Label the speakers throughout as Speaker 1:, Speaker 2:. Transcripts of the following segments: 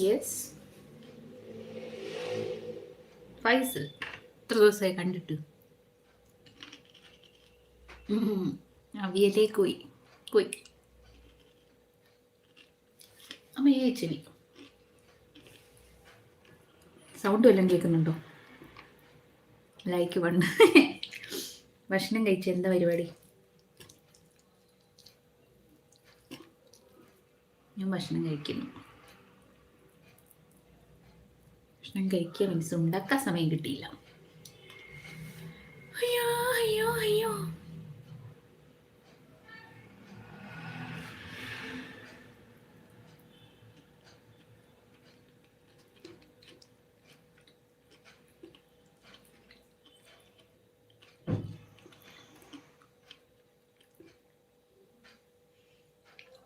Speaker 1: Yes Faisal എത്ര ദിവസമായി കണ്ടിട്ട്. അവിയലേക്ക് പോയി. പോയി. അമ്മയെ ചെവി. സൗണ്ട് വല്ലതും കേൾക്കുന്നുണ്ടോ? ലൈക്ക് വണ്ണ് ഭക്ഷണം കഴിച്ച എന്താ പരിപാടി? ഞാൻ ഭക്ഷണം കഴിക്കുന്നു. ഭക്ഷണം കഴിക്കുക മീൻസ് ഉണ്ടാക്കാൻ സമയം കിട്ടിയില്ല. അയ്യോ അയ്യോ അയ്യോ.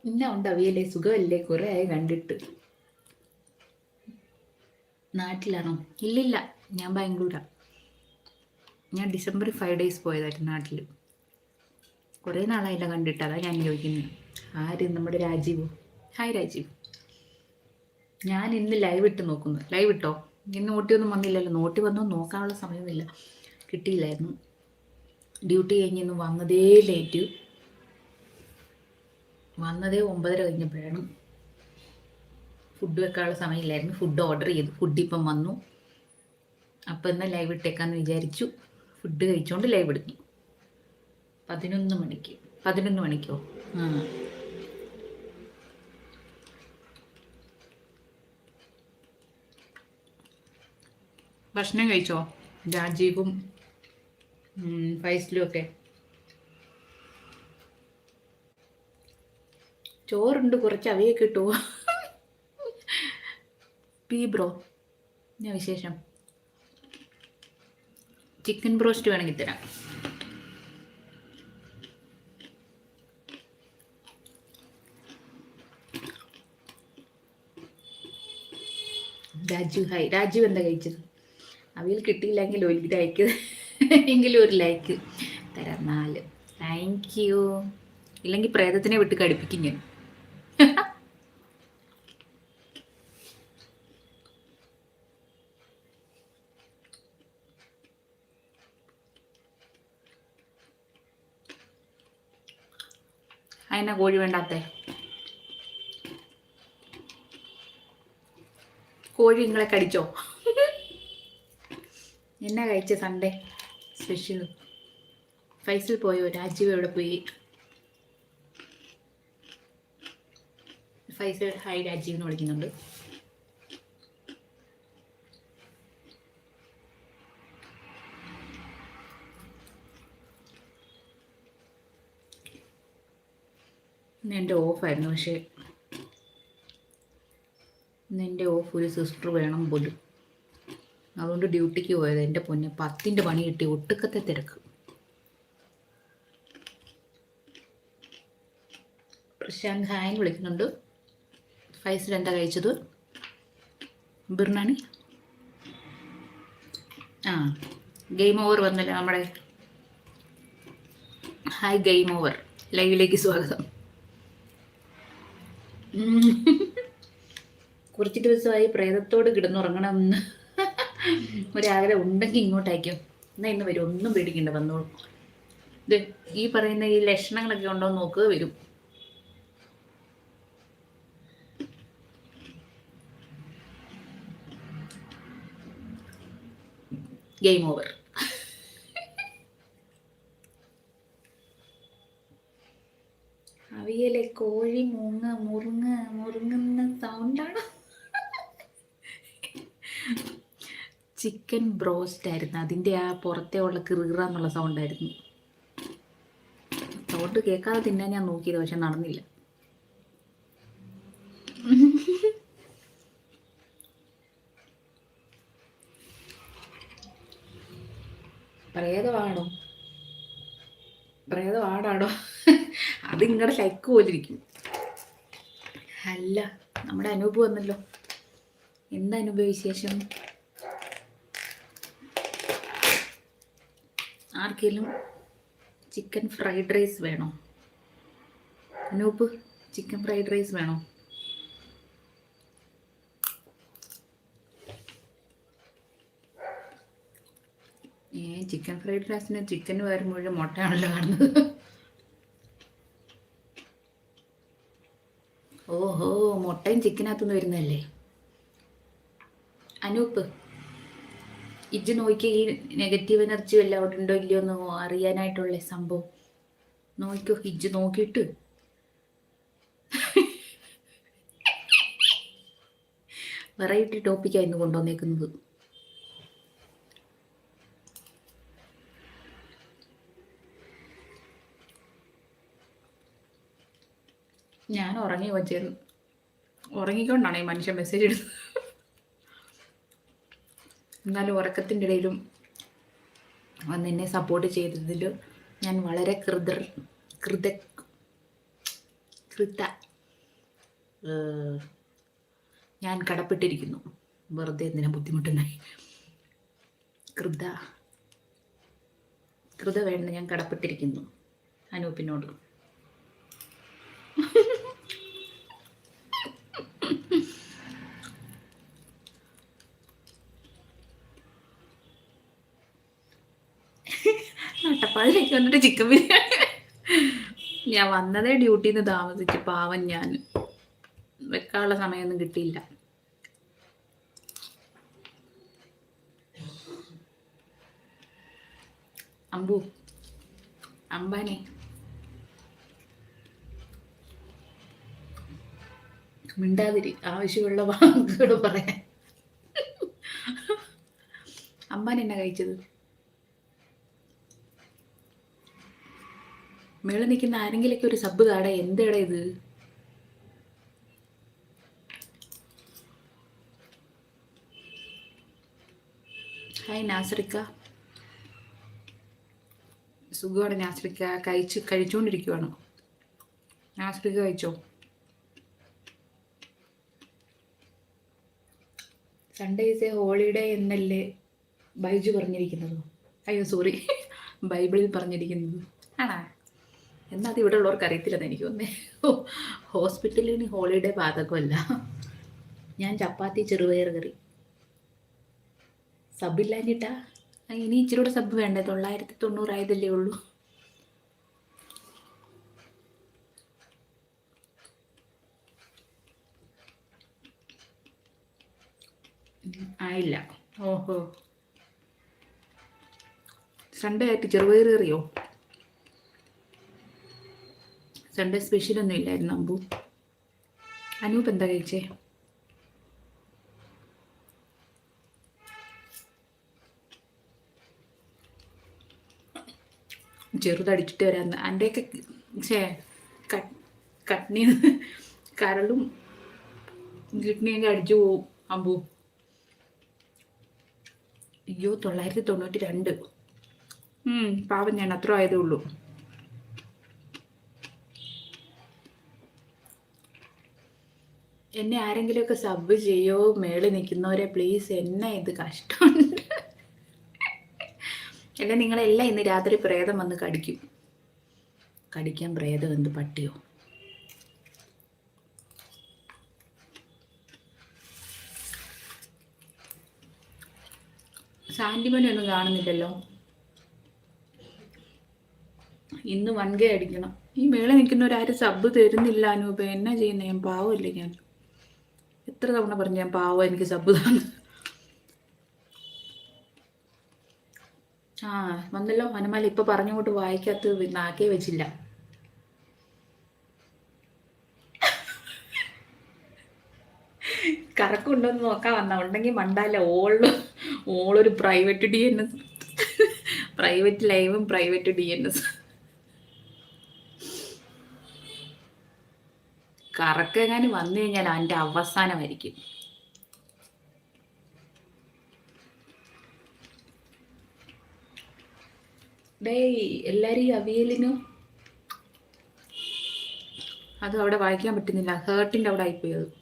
Speaker 1: ഇന്ന ഉണ്ടാവിയല്ലേ സുഖമല്ലേ? കുറേ ആയി കണ്ടിട്ട്. നാട്ടിലാണോ? ഇല്ലില്ല ഞാൻ ബാംഗ്ലൂരാ. ഞാൻ ഡിസംബർ ഫൈവ് ഡേയ്സ് പോയതായിരുന്നു നാട്ടിൽ കുറേ നാളായില്ല കണ്ടിട്ട് അതാ ഞാൻ ചോദിക്കുന്നത് ആര് നമ്മുടെ രാജീവ്? ഹായ് രാജീവ്. ഞാൻ ഇന്ന് ലൈവ് ഇട്ട് നോക്കുന്നു. ലൈവ് ഇട്ടോ? ഇന്ന് നോട്ടിയൊന്നും വന്നില്ലല്ലോ. നോട്ടി വന്നോ? നോക്കാനുള്ള സമയമില്ല കിട്ടിയില്ലായിരുന്നു. ഡ്യൂട്ടി കഴിഞ്ഞിന്ന് വന്നതേ ലേറ്റ് വന്നതേ ഒമ്പതര കഴിഞ്ഞപ്പോഴാണ് ഫുഡ് വെക്കാനുള്ള സമയമില്ലായിരുന്നു. ഫുഡ് ഓർഡർ ചെയ്തു. ഫുഡ് ഇപ്പം വന്നു. അപ്പം എന്നാൽ ലൈവ് ഇട്ടേക്കാന്ന് വിചാരിച്ചു. ഫുഡ് കഴിച്ചുകൊണ്ട് ലൈവ് എടുത്തു. പതിനൊന്ന് മണിക്ക്. പതിനൊന്ന് മണിക്കോ? ആ. ഭക്ഷണം കഴിച്ചോ? രാജീവും ഫൈസലും ഒക്കെ? ചോറുണ്ട്. കുറച്ച് അവയൊക്കെ കിട്ടുമോ പി ബ്രോ ഞാൻ വിശേഷം. ചിക്കൻ ബ്രോസ്റ്റ് വേണമെങ്കിൽ തരാം. രാജു ഹായ് രാജു എന്താ കഴിച്ചത്? അവയിൽ കിട്ടിയില്ലെങ്കിൽ ഒരു ലൈക്ക് എങ്കിലും ഒരു ലൈക്ക് തരാം നാല്. താങ്ക് യു ഇല്ലെങ്കിൽ പ്രേതത്തിനെ വിട്ട് കടുപ്പിക്കും ഞാൻ. അതിനാ കോഴി വേണ്ടാത്തേ. കോഴി നിങ്ങളെ കടിച്ചോ? എന്നാ കഴിച്ച സൺഡേ സ്പെഷ്യൽ ഫൈസിൽ പോയോ? രാജീവ് എവിടെ പോയി? ഫൈസൽ ഹായ് എന്ന് വിളിക്കുന്നുണ്ട്. ഇന്ന് എന്റെ ഓഫായിരുന്നു പക്ഷേ ഇന്ന് എന്റെ ഓഫ് ഒരു സിസ്റ്റർ വേണം പോലും. അതുകൊണ്ട് ഡ്യൂട്ടിക്ക് പോയത് എന്റെ പൊന്നെ. പത്തിന്റെ പണി കിട്ടി ഒട്ടുക്കത്തെ തിരക്ക്. ഹായ് വിളിക്കുന്നുണ്ട്. ഫൈസൽ എന്താ കഴിച്ചത്? ബിർണാണി? ആ ഗെയിം ഓവർ വന്നല്ലോ നമ്മുടെ. ഹായ് ഗെയിം ഓവർ ലൈവിലേക്ക് സ്വാഗതം. കുറച്ച് ദിവസമായി പ്രേതത്തോട് കിടന്നുറങ്ങണമെന്ന്. ഒരാഗ്രഹം ഉണ്ടെങ്കിൽ ഇങ്ങോട്ടയക്കും എന്നാ ഇന്ന് വരും. ഒന്നും പേടിക്കണ്ട വന്നോളൂ. ഇത് ഈ പറയുന്ന ഈ ലക്ഷണങ്ങളൊക്കെ ഉണ്ടോ എന്ന് നോക്കുക വരും. Game over. കോഴി മൂങ്ങ മുറുങ്ങ മുറുങ്ങുന്ന സൗണ്ടാണ് ചിക്കൻ ബ്രോസ്റ്റ് ആയിരുന്നു. അതിന്റെ ആ പുറത്തെ ഉള്ള കിറുകിറ എന്നുള്ള സൗണ്ടായിരുന്നു സൗണ്ട് കേൾക്കാതെ തിന്നാൻ ഞാൻ നോക്കിയത് പക്ഷെ നടന്നില്ല. പ്രേതമാണോ പ്രേതമാണാണോ അത് നിങ്ങളുടെ ലൈക്ക് പോലിരിക്കും. അല്ല നമ്മുടെ അനൂപ് വന്നല്ലോ. എന്താ അനൂപ വിശേഷം? ആർക്കെങ്കിലും ചിക്കൻ ഫ്രൈഡ് റൈസ് വേണോ? അനൂപ് ചിക്കൻ ഫ്രൈഡ് റൈസ് വേണോ? ഏ ചിക്കൻ ഫ്രൈഡ് റൈസിന് ചിക്കൻ വരുമ്പോഴും മുട്ടയാണല്ലോ കാണുന്നത്. മുട്ടയും ചിക്കനകത്തുനിന്ന് വരുന്നതല്ലേ? അനൂപ്പ് ഇജ്ജ് നോക്കി ഈ നെഗറ്റീവ് എനർജി വല്ല അവിടെ ഉണ്ടോ ഇല്ലയോ എന്ന് അറിയാനായിട്ടുള്ള സംഭവം. നോക്കിയോ ഇജ്ജ് നോക്കിയിട്ട്. വെറൈറ്റി ടോപ്പിക്കായിരുന്നു കൊണ്ടുവന്നേക്കുന്നത്. ഞാൻ ഉറങ്ങി വച്ചിരുന്നു ഉറങ്ങിക്കൊണ്ടാണ് ഈ മനുഷ്യൻ മെസ്സേജ് ഇടുന്നത്. എന്നാലും ഉറക്കത്തിന്റെ ഇടയിലും എന്നെ സപ്പോർട്ട് ചെയ്തതിൽ ഞാൻ വളരെ കൃതർ കൃത കൃത ഞാൻ കടപ്പെട്ടിരിക്കുന്നു. വെറുതെ എന്തിനാ ബുദ്ധിമുട്ടുണ്ടായി? കൃത കൃത വേണ്ട ഞാൻ കടപ്പെട്ടിരിക്കുന്നു അനൂപിനോട്. നട്ടപ്പാതിലേക്ക് വന്നിട്ട് ചിക്കൻ ബിരിയാണി. ഞാൻ വന്നതേ ഡ്യൂട്ടിയിൽ നിന്ന് താമസിച്ച് പാവം ഞാൻ. വെക്കാനുള്ള സമയമൊന്നും കിട്ടിയില്ല. അമ്പു അമ്പാനെ മിണ്ടാതിരി ആവശ്യമുള്ള വാക്കുകൾ പറയാൻ. അമ്പാൻ എന്നാ കഴിച്ചത്? മേളിൽ നിൽക്കുന്ന ആരെങ്കിലൊക്കെ ഒരു സബ് കാട എന്തെടാ ഇത്? ഹായ് നാസറിക്ക. സുഖമാണ് നാസറിക്ക. കഴിച്ച് കഴിച്ചുകൊണ്ടിരിക്കുവാണ് നാസറിക്ക കഴിച്ചോ? സൺഡേ ഇസ് എ ഹോളിഡേ എന്നല്ലേ ബൈജു പറഞ്ഞിരിക്കുന്നത്? അയ്യോ സോറി ബൈബിളിൽ പറഞ്ഞിരിക്കുന്നത്. ആണാ? എന്നാൽ അത് ഇവിടെ ഉള്ളവർക്ക് അറിയത്തില്ലെന്ന് എനിക്ക് തോന്നേ ഇനി ഹോളിഡേ ബാധകമല്ല. ഞാൻ ചപ്പാത്തി ചെറുപയർ കറി. സബില്ലാഞ്ഞിട്ടാ ഇനി ഇച്ചിരി കൂടെ സബ് വേണ്ടേ? തൊള്ളായിരത്തി തൊണ്ണൂറായതല്ലേ ഉള്ളൂ. ആയില്ല. ഓഹോ. സൺഡേ ആയിട്ട് ചെറുപയർ കറിയോ? സൺഡേ സ്പെഷ്യലൊന്നും ഇല്ലായിരുന്നു അമ്പു. അനൂപ് എന്താ കഴിച്ചേ? ചെറുതടിച്ചിട്ട് വരാന്ന് എന്റെയൊക്കെ ഛേ കട്നി കരളും കിഡ്നിയൊക്കെ അടിച്ചു പോവും അമ്പു. അയ്യോ തൊള്ളായിരത്തി തൊണ്ണൂറ്റി രണ്ട് പാവം ഞാൻ അത്ര ആയതേ ഉള്ളൂ. എന്നെ ആരെങ്കിലുമൊക്കെ സബ് ചെയ്യോ? മേളിൽ നിൽക്കുന്നവരെ പ്ലീസ് എന്നെ ഇത് കഷ്ടമുണ്ട്. എന്നെ നിങ്ങളെല്ലാം ഇന്ന് രാത്രി പ്രേതം വന്ന് കടിക്കും. കടിക്കാൻ പ്രേതം എന്ത് പട്ടിയോ? സാന്റിമണി ഒന്നും കാണുന്നില്ലല്ലോ. ഇന്ന് വൺ കെ അടിക്കണം. ഈ മേളെ നിൽക്കുന്നവരാരും സബ് തരുന്നില്ല അനൂപ. എന്നാ ചെയ്യുന്നത് ഞാൻ പാവമല്ലേ ഞാൻ? എത്ര തവണ പറഞ്ഞു ഞാൻ പാവം എനിക്ക് സബ് തന്നു? ആ വന്നല്ലോ. ഹനുമാൻ ഇപ്പൊ പറഞ്ഞുകൊണ്ട് വായിക്കാത്ത നാക്കേ വെച്ചില്ല. കറക്കുണ്ടോന്ന് നോക്കാൻ വന്ന ഉണ്ടെങ്കിൽ മണ്ടാല ഓൾ ഓളൊരു private D N S private ലൈവും private D N S കറക്കെങ്ങാനും വന്നു കഴിഞ്ഞാൽ അതിന്റെ അവസാനമായിരിക്കും. ഡേയ് എല്ലാരും ഈ അവിയലിനു? അത് അവിടെ വായിക്കാൻ പറ്റുന്നില്ല. ഹേർട്ടിന്റെ അവിടെ ആയിപ്പോയി അത്.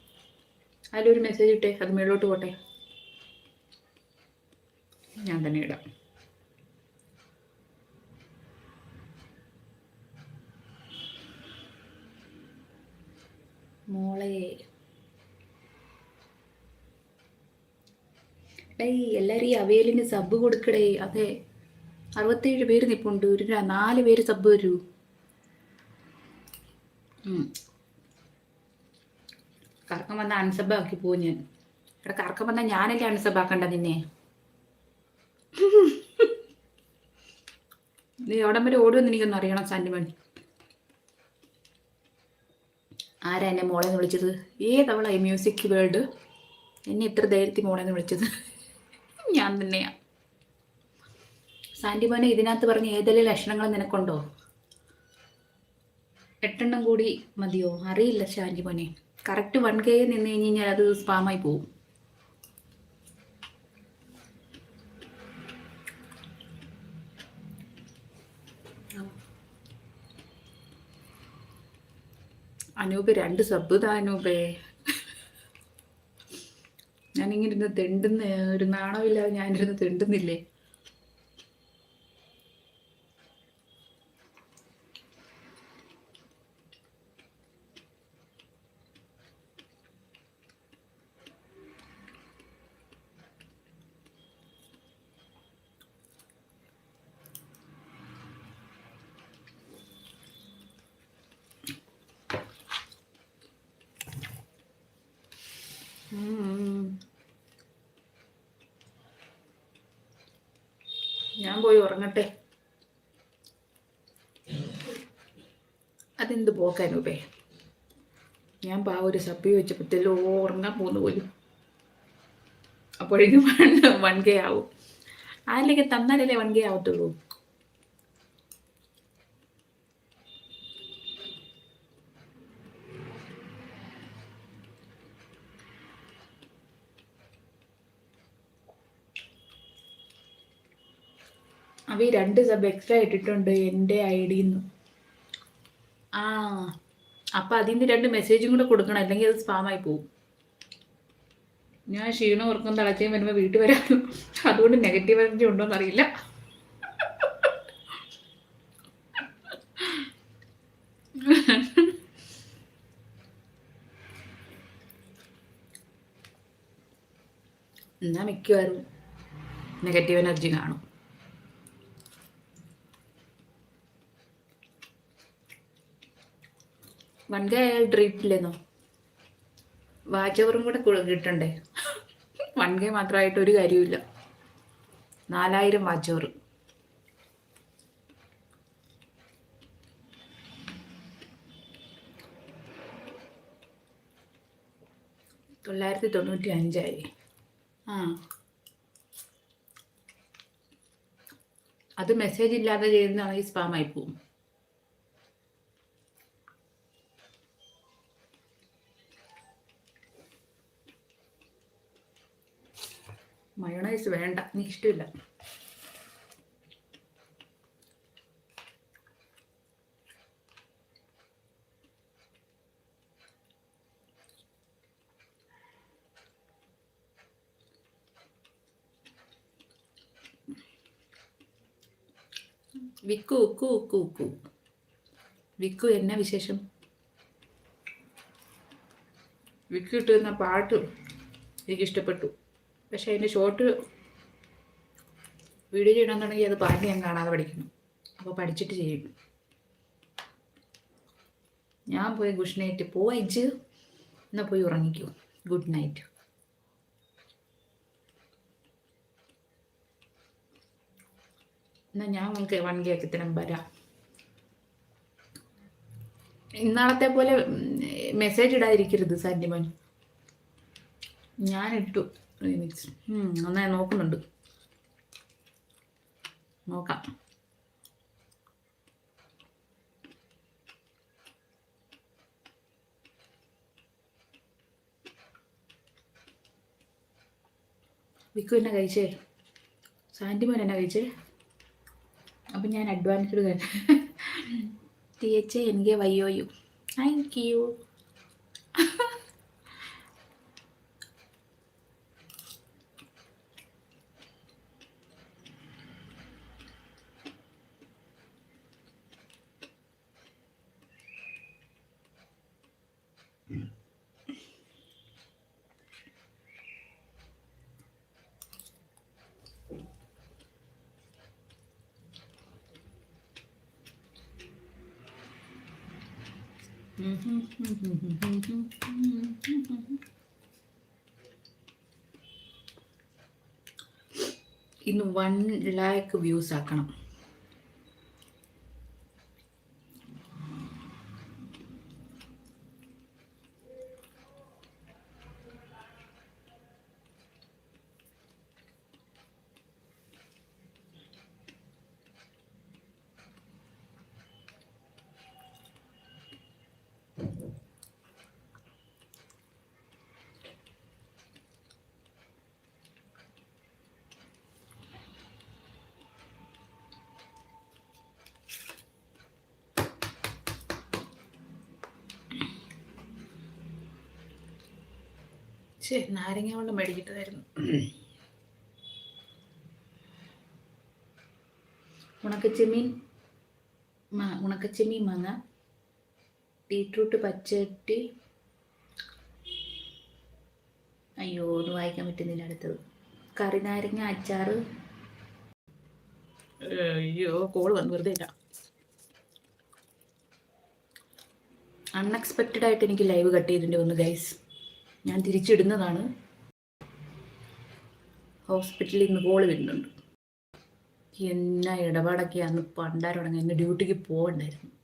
Speaker 1: അതിലൊരു മെസ്സേജ് ഇട്ടേ. അത് മേളോട്ട് പോട്ടെ. ഞാൻ തന്നെ ഇടാം. മോളെ. ഡേയ് എല്ലാരും ഈ അവയലിന് സബ് കൊടുക്കടേ. അതെ അറുപത്തേഴ് പേര് നിപ്പുണ്ട്. ഒരു നാല് പേര് സബ് വരൂ. കറക്കം വന്ന അൺസബ് ആക്കി പോകും ഞാൻ. ഇവിടെ കറക്കം വന്നാൽ ഞാനല്ലേ അൺസബ് ആക്കണ്ട നിന്നെ. നീ എവിടം വരെ ഓടുമെന്ന് എനിക്കൊന്നും അറിയണം സാൻഡിമൺ ആരാ എന്നെ മോളെ എന്ന് വിളിച്ചത്? ഏതവളാ ഈ മ്യൂസിക് വേൾഡ് എന്നെ ഇത്ര ധൈര്യത്തിൽ മോളെ എന്ന് വിളിച്ചത്? ഞാൻ തന്നെയാ. സാൻഡിമോനെ ഇതിനകത്ത് പറഞ്ഞ ഏതെല്ലാം ലക്ഷണങ്ങൾ നിനക്കുണ്ടോ? എട്ടെണ്ണം കൂടി മതിയോ? അറിയില്ല സാൻഡിമോനെ കറക്റ്റ് വൺ കെ നിന്ന് കഴിഞ്ഞ് കഴിഞ്ഞാൽ അത് സ്പാമായി പോവും. അനൂപ് രണ്ട് സബ് താ അനൂപേ. ഞാനിങ്ങനെ ഇരുന്ന് തെണ്ടുന്ന ഒരു നാണമില്ലാതെ ഞാനിരുന്ന് തെണ്ടുന്നില്ലേ? ഞാൻ പോയി ഉറങ്ങട്ടെ. അതെന്ത് പോക്കാനൂപേ ഞാൻ പാ ഒരു സപ്പി വെച്ചപ്പോഴത്തേലോ ഉറങ്ങാൻ പോന്നു പോലും. അപ്പോഴേക്കും വൺ കെ ആവും. ആരിലേക്ക് തന്നാലല്ലേ വൺ കെ ആവത്തുള്ളൂ? ഈ രണ്ട് സബ് എക്സ്ട്രാ ഇട്ടിട്ടുണ്ട് എന്റെ ഐ ഡിന്ന് ആ അപ്പം അതിൽ നിന്ന് രണ്ട് മെസ്സേജും കൂടെ കൊടുക്കണം അല്ലെങ്കിൽ അത് സ്പാമായി പോകും ഞാൻ ക്ഷീണം ഉറക്കം തളച്ചയും വരുമ്പോൾ വീട്ടിൽ വരാനും അതുകൊണ്ട് നെഗറ്റീവ് എനർജി ഉണ്ടോയെന്ന് അറിയില്ല. എന്നാ മിക്കവാറും നെഗറ്റീവ് എനർജി കാണും. വൺ കെ അയാൾ ഡ്രീപ്പില്ലെന്നോ വാച്ച് ഓവറും കൂടെ കിട്ടണ്ടേ? വൺ കെ മാത്രമായിട്ട് ഒരു കാര്യമില്ല നാലായിരം വാച്ച് ഓവർ തൊള്ളായിരത്തി തൊണ്ണൂറ്റി അഞ്ചായി. ആ. അത് മെസ്സേജ് ഇല്ലാതെ ചെയ്യുന്നതാണെങ്കിൽ സ്പാമായി പോവും മയോണൈസ് വേണ്ട എനിക്ക് ഇഷ്ടമില്ല വിക്കു ഉക്കു ഉക്കു ഉക്കു വിക്കു എന്ന വിശേഷം? വിക്കു ഇട്ടുന്ന പാട്ട് എനിക്ക് ഇഷ്ടപ്പെട്ടു പക്ഷെ അതിന്റെ ഷോർട്ട് വീഡിയോ ചെയ്യണമെന്നുണ്ടെങ്കിൽ അത് പാട്ട് ഞാൻ കാണാതെ പഠിക്കണം അപ്പോൾ പഠിച്ചിട്ട് ചെയ്യും. ഞാൻ പോയി ഗുഡ് നൈറ്റ് പോയിച്ച് എന്നാൽ പോയി ഉറങ്ങിക്കൂ. ഗുഡ് നൈറ്റ് എന്നാൽ ഞാൻ നിങ്ങൾക്ക് വൺ കേക്ക് തരാൻ വരാം. ഇന്നാളത്തെ പോലെ മെസ്സേജ് ഇടാതിരിക്കരുത് സന്യമൻ ഞാനിട്ടു. റിമിക്സ് നന്നായി നോക്കുന്നുണ്ട്. നോക്കാം. വിക്കു എന്നാ കഴിച്ചേ? സാന്റിമോൻ എന്നാ കഴിച്ചേ? അപ്പം ഞാൻ അഡ്വാൻസ്ഡ് തന്നെ. T H N K Y O U thank you ഇന്ന് വൺ ലാക്ക് വ്യൂസ് ആക്കണം. ശരി നാരങ്ങ വെള്ളം മേടിക്കിട്ടതായിരുന്നു ഉണക്കച്ചെമ്മീൻ ഉണക്കച്ചെമ്മീൻ മാങ്ങ ബീട്രൂട്ട് പച്ചട്ടി. അയ്യോ ഒന്ന് വായിക്കാൻ പറ്റുന്നില്ല അടുത്തത്. കറി നാരങ്ങ അച്ചാറ്. അയ്യോ കോൾ വന്ന് വെറുതെ ഇല്ല. അൺഎക്സ്പെക്റ്റഡ് ആയിട്ട് എനിക്ക് ലൈവ് കട്ട് ചെയ്തിട്ടുണ്ട് ഒന്ന് ഗൈസ് ഞാൻ തിരിച്ചിടുന്നതാണ്. ഹോസ്പിറ്റലിൽ നിന്ന് കോൾ വരുന്നുണ്ട്. എന്നാ ഇടപാടൊക്കെയാണ് പണ്ടാരോടങ്ങ് ഇന്ന് ഡ്യൂട്ടിക്ക് പോകണ്ടായിരുന്നു